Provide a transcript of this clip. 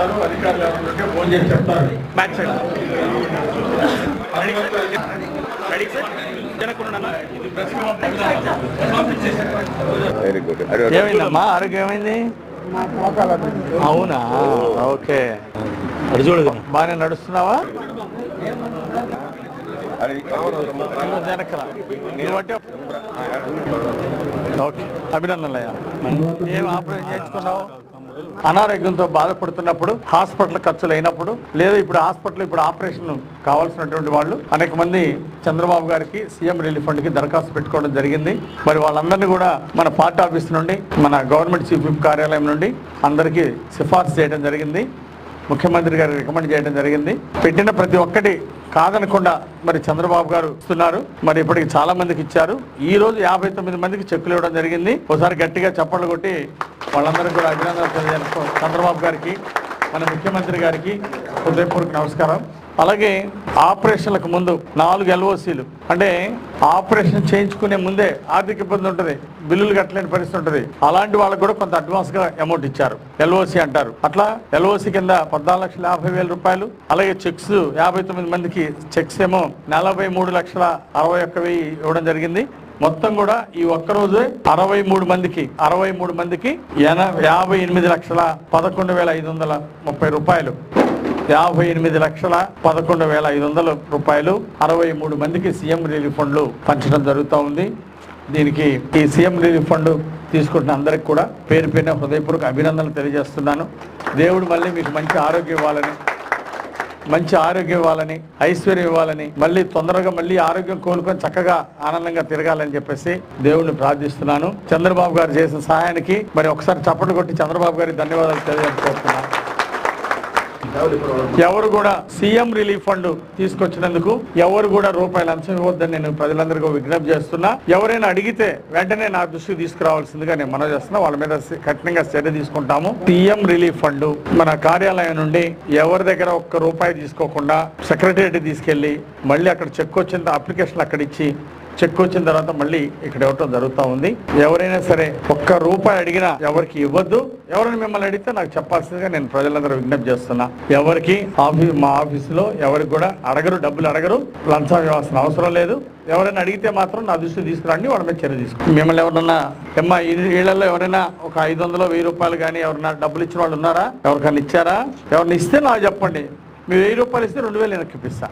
పెడతారు అధికారులు ఎవరైనా ఉంటే ఫోన్ చేసి చెప్తారు. బ్యాక్ సైడ్ రెడీ సార్ జనకుండా వెరీ గుడ్ ఏమైందమ్మా? ఆరోగ్యం ఏమైంది? అవునా? ఓకే. అది చూడదు బాగానే నడుస్తున్నావా? ఓకే. అభినందనలయ్యా. ఏం ఆపరేషన్ చేయించుకున్నావు? అనారోగ్యంతో బాధపడుతున్నప్పుడు హాస్పిటల్ ఖర్చులు అయినప్పుడు లేదా ఇప్పుడు హాస్పిటల్ ఇప్పుడు ఆపరేషన్ కావాల్సినటువంటి వాళ్ళు అనేక మంది చంద్రబాబు గారికి సీఎం రిలీఫ్ ఫండ్కి దరఖాస్తు పెట్టుకోవడం జరిగింది. మరి వాళ్ళందరినీ కూడా మన పార్టీ ఆఫీస్ నుండి మన గవర్నమెంట్ చీఫ్ కార్యాలయం నుండి అందరికీ సిఫార్సు చేయడం జరిగింది. ముఖ్యమంత్రి గారు రికమెండ్ చేయడం జరిగింది. పెట్టిన ప్రతి ఒక్కటి కాదనకుండా మరి చంద్రబాబు గారు ఇస్తున్నారు. మరి ఇప్పటికి చాలా మందికి ఇచ్చారు. ఈ రోజు యాభై తొమ్మిది మందికి చెక్కులు ఇవ్వడం జరిగింది. ఒకసారి గట్టిగా చప్పట్లు కొట్టి వాళ్ళందరికీ కూడా అభినందనలు తెలియజేసుకో చంద్రబాబు గారికి మన ముఖ్యమంత్రి గారికి హృదయపూర్వక నమస్కారం. అలాగే ఆపరేషన్లకు ముందు నాలుగు ఎల్ఓసీలు. అంటే ఆపరేషన్ చేయించుకునే ముందే ఆర్థిక ఇబ్బంది ఉంటుంది బిల్లులు కట్టలేని పరిస్థితి ఉంటుంది. అలాంటి వాళ్ళకు కూడా కొంత అడ్వాన్స్గా అమౌంట్ ఇచ్చారు. ఎల్ఓసి అంటారు. అట్లా ఎల్ఓసి కింద పద్నాలుగు లక్షల యాభై వేల రూపాయలు అలాగే చెక్స్ యాభై తొమ్మిది మందికి చెక్స్ ఏమో నలభై మూడు లక్షల అరవై ఒక్క వెయ్యి ఇవ్వడం జరిగింది. మొత్తం కూడా ఈ ఒక్కరోజే అరవై మూడు మందికి అరవై మూడు మందికి ఎన యాభై ఎనిమిది లక్షల పదకొండు వేల ఐదు వందల ముప్పై రూపాయలు. యాభై ఎనిమిది లక్షల పదకొండు వేల ఐదు వందల రూపాయలు అరవై మూడు మందికి సీఎం రిలీఫ్ ఫండ్లు పంచడం జరుగుతూ ఉంది. దీనికి ఈ సీఎం రిలీఫ్ ఫండ్ తీసుకుంటున్న అందరికి కూడా పేరు పేరున హృదయపూర్వక అభినందనలు తెలియజేస్తున్నాను. దేవుడు మళ్ళీ మీకు మంచి ఆరోగ్యం ఇవ్వాలని మంచి ఆరోగ్యం ఇవ్వాలని ఐశ్వర్యం ఇవ్వాలని మళ్ళీ తొందరగా మళ్ళీ ఆరోగ్యం కోలుకొని చక్కగా ఆనందంగా తిరగాలని చెప్పేసి దేవుణ్ణి ప్రార్థిస్తున్నాను. చంద్రబాబు గారు చేసిన సహాయానికి మరి ఒకసారి చప్పట్లు కొట్టి చంద్రబాబు గారికి ధన్యవాదాలు తెలియజేసుకుంటున్నాను ఎవరు కూడా సీఎం రిలీఫ్ ఫండ్ తీసుకొచ్చినందుకు ఎవరు కూడా రూపాయి అంశం ఇవ్వద్దని నేను ప్రజలందరికీ విజ్ఞప్తి చేస్తున్నా. ఎవరైనా అడిగితే వెంటనే నా దృష్టికి తీసుకురావాల్సిందిగా నేను మనం చేస్తున్నా. వాళ్ళ మీద కఠినంగా చర్య తీసుకుంటాము. సీఎం రిలీఫ్ ఫండ్ మన కార్యాలయం నుండి ఎవరి దగ్గర ఒక్క రూపాయి తీసుకోకుండా సెక్రటరియట్ తీసుకెళ్ళి మళ్ళీ అక్కడ చెక్ వచ్చిన అప్లికేషన్ అక్కడ ఇచ్చి చెక్ వచ్చిన తర్వాత మళ్ళీ ఇక్కడ ఇవ్వటం జరుగుతూ ఉంది. ఎవరైనా సరే ఒక్క రూపాయి అడిగినా ఎవరికి ఇవ్వద్దు. ఎవరైనా మిమ్మల్ని అడిగితే నాకు చెప్పాల్సిందిగా నేను ప్రజలందరూ విజ్ఞప్తి చేస్తున్నా. ఎవరికి ఆఫీస్ మా ఆఫీసులో ఎవరికి కూడా అడగరు డబ్బులు అడగరు. లంచం ఇవ్వాల్సిన అవసరం లేదు. ఎవరైనా అడిగితే మాత్రం నా దృష్టి తీసుకురండి వాళ్ళ మీద చర్య తీసుకుని మిమ్మల్ని ఎవరన్నా ఎమ్మా వీళ్ళల్లో ఎవరైనా ఒక ఐదు వందలు వెయ్యి రూపాయలు కానీ ఎవరైనా డబ్బులు ఇచ్చిన వాళ్ళు ఉన్నారా? ఎవరికైనా ఇచ్చారా? ఎవరిని ఇస్తే నాకు చెప్పండి. మీరు వెయ్యి రూపాయలు ఇస్తే రెండు వేలు వెనక్కి ఇప్పిస్తా